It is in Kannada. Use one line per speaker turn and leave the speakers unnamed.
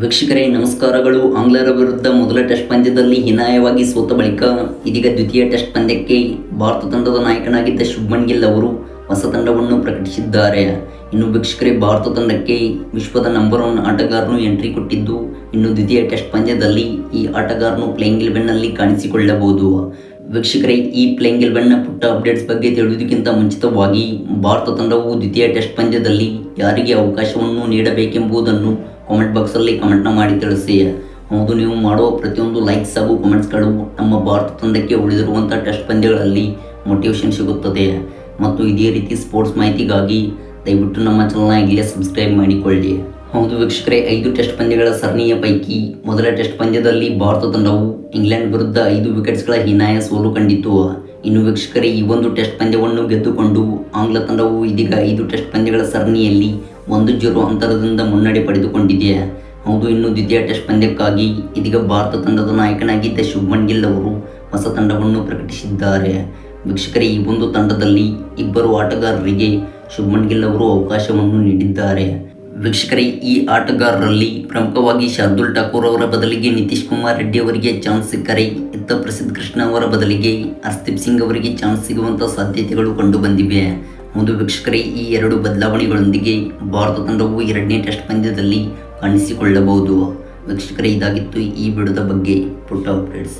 ವೀಕ್ಷಕರೇ, ನಮಸ್ಕಾರಗಳು. ಆಂಗ್ಲರ ವಿರುದ್ಧ ಮೊದಲ ಟೆಸ್ಟ್ ಪಂದ್ಯದಲ್ಲಿ ಹೀನಾಯವಾಗಿ ಸೋತ ಬಳಿಕ ಇದೀಗ ದ್ವಿತೀಯ ಟೆಸ್ಟ್ ಪಂದ್ಯಕ್ಕೆ ಭಾರತ ತಂಡದ ನಾಯಕನಾಗಿದ್ದ ಶುಭ್ಮನ್ ಗಿಲ್ ಅವರು ಹೊಸ ತಂಡವನ್ನು ಪ್ರಕಟಿಸಿದ್ದಾರೆ. ಇನ್ನು ವೀಕ್ಷಕರೇ, ಭಾರತ ತಂಡಕ್ಕೆ ವಿಶ್ವದ ನಂಬರ್ ಒನ್ ಆಟಗಾರನು ಎಂಟ್ರಿ ಕೊಟ್ಟಿದ್ದು, ಇನ್ನು ದ್ವಿತೀಯ ಟೆಸ್ಟ್ ಪಂದ್ಯದಲ್ಲಿ ಈ ಆಟಗಾರನು ಪ್ಲೇಯಿಂಗ್ ಇಲೆವೆನ್ನಲ್ಲಿ ಕಾಣಿಸಿಕೊಳ್ಳಬಹುದು. ವೀಕ್ಷಕರೇ, ಈ ಪ್ಲೇಯಿಂಗ್ ಇಲೆವೆನ್ನ ಪುಟ್ಟ ಅಪ್ಡೇಟ್ಸ್ ಬಗ್ಗೆ ತಿಳಿಯುವುದಕ್ಕಿಂತ ಮುಂಚಿತವಾಗಿ ಭಾರತ ತಂಡವು ದ್ವಿತೀಯ ಟೆಸ್ಟ್ ಪಂದ್ಯದಲ್ಲಿ ಯಾರಿಗೆ ಅವಕಾಶವನ್ನು ನೀಡಬೇಕೆಂಬುದನ್ನು ಕಾಮೆಂಟ್ ಬಾಕ್ಸಲ್ಲಿ ಕಮೆಂಟ್ನ ಮಾಡಿ ತಿಳಿಸಿ. ಹೌದು, ನೀವು ಮಾಡುವ ಪ್ರತಿಯೊಂದು ಲೈಕ್ಸ್ ಹಾಗೂ ಕಮೆಂಟ್ಸ್ಗಳು ನಮ್ಮ ಭಾರತ ತಂಡಕ್ಕೆ ಉಳಿದಿರುವಂಥ ಟೆಸ್ಟ್ ಪಂದ್ಯಗಳಲ್ಲಿ ಮೋಟಿವೇಶನ್ ಸಿಗುತ್ತದೆ. ಮತ್ತು ಇದೇ ರೀತಿ ಸ್ಪೋರ್ಟ್ಸ್ ಮಾಹಿತಿಗಾಗಿ ದಯವಿಟ್ಟು ನಮ್ಮ ಚಾನಲ್ನ ಈಗಲೇ ಸಬ್ಸ್ಕ್ರೈಬ್ ಮಾಡಿಕೊಳ್ಳಿ. ಹೌದು ವೀಕ್ಷಕರೇ, ಐದು ಟೆಸ್ಟ್ ಪಂದ್ಯಗಳ ಸರಣಿಯ ಪೈಕಿ ಮೊದಲ ಟೆಸ್ಟ್ ಪಂದ್ಯದಲ್ಲಿ ಭಾರತ ತಂಡವು ಇಂಗ್ಲೆಂಡ್ ವಿರುದ್ಧ ಐದು ವಿಕೆಟ್ಸ್ಗಳ ಹೀನಾಯ ಸೋಲು ಕಂಡಿತು. ಇನ್ನು ವೀಕ್ಷಕರೇ, ಈ ಒಂದು ಟೆಸ್ಟ್ ಪಂದ್ಯವನ್ನು ಗೆದ್ದುಕೊಂಡು ಆಂಗ್ಲ ತಂಡವು ಇದೀಗ ಐದು ಟೆಸ್ಟ್ ಪಂದ್ಯಗಳ ಸರಣಿಯಲ್ಲಿ ಒಂದು ಜೀರೋ ಅಂತರದಿಂದ ಮುನ್ನಡೆ ಪಡೆದುಕೊಂಡಿದೆ. ಹೌದು, ಇನ್ನು ದ್ವಿತೀಯ ಟೆಸ್ಟ್ ಪಂದ್ಯಕ್ಕಾಗಿ ಇದೀಗ ಭಾರತ ತಂಡದ ನಾಯಕನಾಗಿದ್ದ ಶುಭ್ಮನ್ ಗಿಲ್ ಅವರು ಹೊಸ ತಂಡವನ್ನು ಪ್ರಕಟಿಸಿದ್ದಾರೆ. ವೀಕ್ಷಕರೇ, ಈ ಒಂದು ತಂಡದಲ್ಲಿ ಇಬ್ಬರು ಆಟಗಾರರಿಗೆ ಶುಭ್ಮನ್ ಗಿಲ್ ಅವರು ಅವಕಾಶವನ್ನು ನೀಡಿದ್ದಾರೆ. ವೀಕ್ಷಕರೇ, ಈ ಆಟಗಾರರಲ್ಲಿ ಪ್ರಮುಖವಾಗಿ ಶಾರ್ದುಲ್ ಠಾಕೂರ್ ಅವರ ಬದಲಿಗೆ ನಿತೀಶ್ ಕುಮಾರ್ ರೆಡ್ಡಿ ಅವರಿಗೆ ಚಾನ್ಸ್ ಸಿಕ್ಕರೆ ಇತ್ತ ಪ್ರಸಿದ್ಧ ಕೃಷ್ಣ ಅವರ ಬದಲಿಗೆ ಹರ್ದೀಪ್ ಸಿಂಗ್ ಅವರಿಗೆ ಚಾನ್ಸ್ ಸಿಗುವಂಥ ಸಾಧ್ಯತೆಗಳು ಕಂಡು ಬಂದಿವೆ ಒಂದು ವೀಕ್ಷಕರೇ, ಈ ಎರಡು ಬದಲಾವಣೆಗಳೊಂದಿಗೆ ಭಾರತ ತಂಡವು ಎರಡನೇ ಟೆಸ್ಟ್ ಪಂದ್ಯದಲ್ಲಿ ಕಾಣಿಸಿಕೊಳ್ಳಬಹುದು. ವೀಕ್ಷಕರೇ, ಇದಾಗಿತ್ತು ಈ ಬಿಡದ ಬಗ್ಗೆ ಪುಟ್ಟ ಅಪ್ಡೇಟ್ಸ್